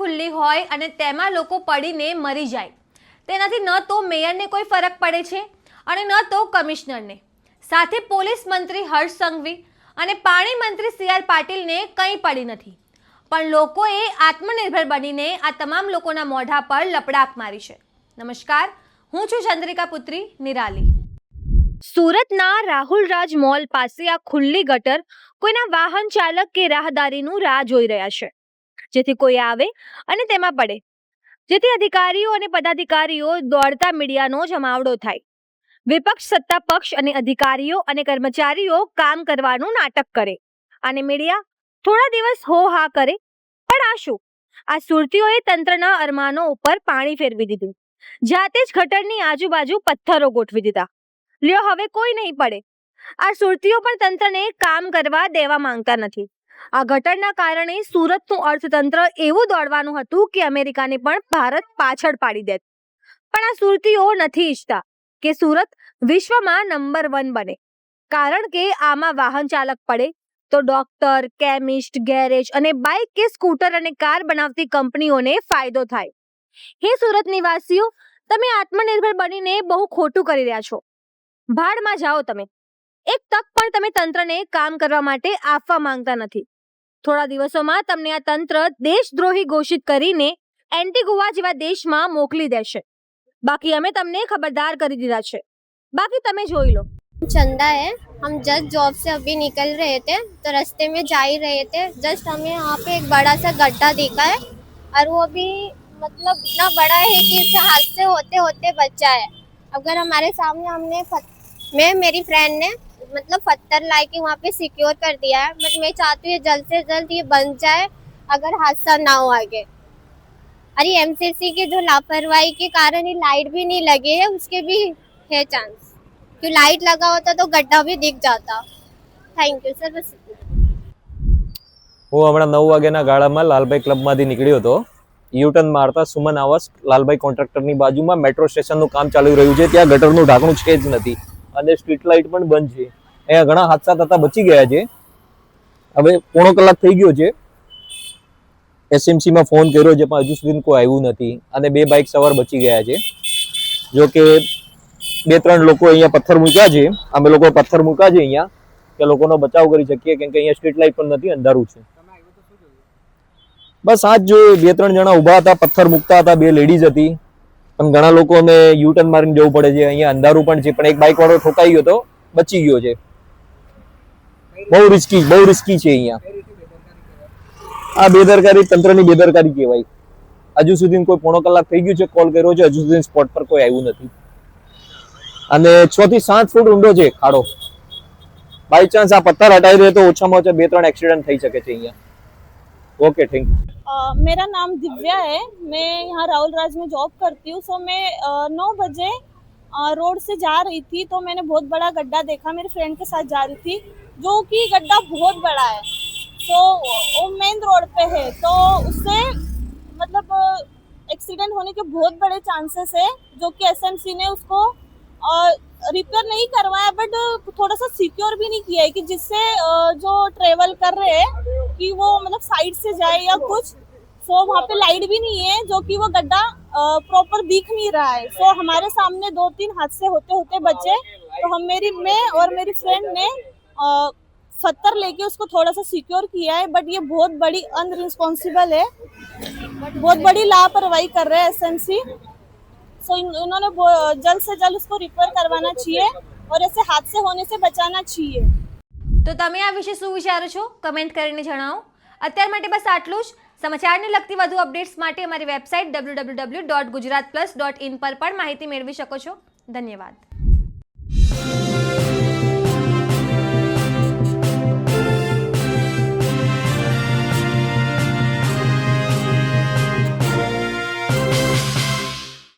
ખુલ્લી હોય અને તેમાં લોકો પડીને મરી જાય. તેનાથી ન તો મેયરને કોઈ ફરક પડે છે અને ન તો કમિશનરને. સાથે પોલીસ મંત્રી હર્ષ સંઘવી અને પાણી મંત્રી સી આર પાટીલને કંઈ પડી નથી. પણ લોકોએ આત્મનિર્ભર બનીને આ તમામ લોકોના મોઢા પર લપડાક મારી છે. નમસ્કાર, હું છું ચંદ્રિકા પુત્રી, નિરાલી. સુરતના રાહુલ રાજ મોલ પાસે આ ખુલ્લી ગટર કોઈના વાહન ચાલક કે રાહદારીનું રાહ જોઈ રહ્યા છે. જેથી કોઈ આવે અને તેમાં પડે. જેથી અધિકારીઓ અને પદાધિકારીઓ દોડતા મીડિયાનો જમાવડો થાય. વિપક્ષ સત્તા પક્ષ અને અધિકારીઓ અને કર્મચારીઓ કામ કરવાનું નાટક કરે. અને મીડિયા થોડા દિવસ હો હા કરે, પણ આ શું? આ સુરતીઓએ તંત્રના અરમાનો ઉપર પાણી ફેરવી દીધું. જાતે જ ગટરની આજુબાજુ પથ્થરો ગોઠવી દીધા. લ્યો, હવે કોઈ નહીં પડે. આ સુરતીઓ પણ તંત્રને કામ કરવા દેવા માંગતા નથી. આ ઘટનના કારણે સુરતનું અર્થતંત્ર એવું દોડવાનું હતું કે અમેરિકાને પણ ભારત પાછળ પાડી દેત પણ આ સુરતીઓ નથી ઈચ્છતા કે સુરત વિશ્વમાં નંબર વન બને. કારણ કે આમાં વાહન ચાલક પડે તો ડોક્ટર, કેમિસ્ટ, ગેરેજ અને બાઇક કે સ્કૂટર અને કાર બનાવતી કંપનીઓને ફાયદો થાય. હે સુરત નિવાસીઓ, તમે આત્મનિર્ભર બનીને બહુ ખોટું કરી રહ્યા છો. ભાડમાં જાઓ તમે. એક તક પણ તમે તંત્રને કામ કરવા માટે આપવા માંગતા નથી થોડા દિવસોમાં તમને આ તંત્ર દેશદ્રોહી ઘોષિત કરીને એન્ટીગુઆ જેવા દેશમાં મોકલી દેશે બાકી અમે તમને ખબરદાર કરી દીધા છે બાકી તમે જોઈ લો चंदा है हम जस्ट जॉब से अभी निकल रहे थे तो रास्ते में जा ही रहे थे जस्ट हमें यहाँ पे एक बड़ा सा गड्ढा देखा है और वो भी मतलब इतना बड़ा है कि इससे हादसे होते होते बचा है अगर हमारे सामने हमने फत- मैं मेरी फ्रेंड ने मतलब पत्थर ला के वहाँ पे सिक्योर कर दिया है बट मैं चाहती हूँ ये जल्द से जल्द ये बन जाए अगर हादसा ना हो आगे और ये एमसीसी के जो लापरवाही के कारण ये लाइट भी नहीं लगे है उसके भी है चांस क्यों लाइट लगा होता तो गड्ढा भी दिख जाता थैंक यू सर बस इतना। હું હમણાં નવ વાગ્યાના ગાળામાં લાલભાઈ ક્લબમાંથી નીકળ્યો હતો યુટર્ન મારતા સુમન આવાસ લાલભાઈ કોન્ટ્રાક્ટરની બાજુમાં મેટ્રો સ્ટેશનનું કામ ચાલી રહ્યું છે ત્યાં ગટરનું ઢાંકણું છે જ નથી અને સ્ટ્રીટ લાઇટ પણ બંધ છે અહીંયા ઘણા હાદસા થતા બચી ગયા છે. હવે પોણો કલાક થઈ ગયો છે. એસએમસીમાં ફોન કર્યો છે, પણ હજુ સુધી કોઈ આવ્યું નથી. અને બે બાઇક સવાર બચી ગયા છે. જો કે બે ત્રણ લોકો અહીંયા પથ્થર મૂક્યા છે. અમે લોકો પથ્થર મૂક્યા છે અહીંયા. કે લોકોનો બચાવ કરી શકીએ, કેમ કે અહીંયા સ્ટ્રીટ લાઇટ પણ નથી, અંધારું છે. બસ આ જ બે ત્રણ જણા ઊભા હતા, પથ્થર મૂકતા હતા, બે લેડીઝ હતી. પણ ઘણા લોકોને યુટર્ન મારીને જવું પડે છે. અહીંયા અંધારું પણ છે, પણ એક બાઇક વાળો ઠોકાઈ ગયો તો બચી ગયો છે. બહુ રિસ્કી બહુ રિસ્કી છે અહીંયા આ બેદરકારી તંત્રની બેદરકારી કહેવાય હજુ સુધી કોઈ પોણો કલાક થઈ ગયું છે કોલ કર્યો છે હજુ સુધી સ્પોટ પર કોઈ આવ્યું નથી અને છ થી સાત ફૂટ ઊંડો છે ખાડો બાય ચાન્સ આ પથ્થર હટાવી દે તો ઓછામાં ઓછા બે ત્રણ એક્સિડન્ટ થઈ શકે છે અહીંયા ओके थैंक यू अ, मेरा नाम दिव्या है मैं यहाँ राहुल राज में जॉब करती हूँ सो मैं नौ बजे अ, रोड से जा रही थी तो मैंने बहुत बड़ा गड्ढा देखा मेरे फ्रेंड के साथ जा रही थी जो कि गड्ढा बहुत बड़ा है। तो वो मेन रोड पे है। तो उससे मतलब एक्सीडेंट होने के बहुत बड़े चांसेस है, जो कि एसएमसी ने उसको रिपेयर नहीं करवाया बट थोड़ा सा सिक्योर भी नहीं किया है कि जिससे जो ट्रेवल कर रहे हैं, कि वो मतलब साइड से जाए या कुछ। सो वहाँ पे लाइट भी नहीं है, जो कि वो गड्ढा प्रॉपर दिख नहीं रहा है। सो हमारे सामने दो तीन हादसे होते होते बचे। तो हम मेरी, मैं और मेरी फ्रेंड ने अ, पत्थर लेके उसको थोड़ा सा सिक्योर किया है बट ये बहुत बड़ी अनरिस्पॉन्सिबल है बहुत बड़ी लापरवाही कर रहे हैं एसएमसी सो इन, इन्होंने वो- जल्द से जल्द उसको रिपेयर करवाना चाहिए और ऐसे हादसे होने से बचाना चाहिए તો તમે આ વિશે શું વિચારો છો કમેન્ટ કરીને જણાવો અત્યાર માટે બસ આટલું જ સમાચારને લગતી વધુ અપડેટ્સ માટે અમારી website W W W dot Gujarat plus dot in પર પણ માહિતી મેળવી શકો છો ધન્યવાદ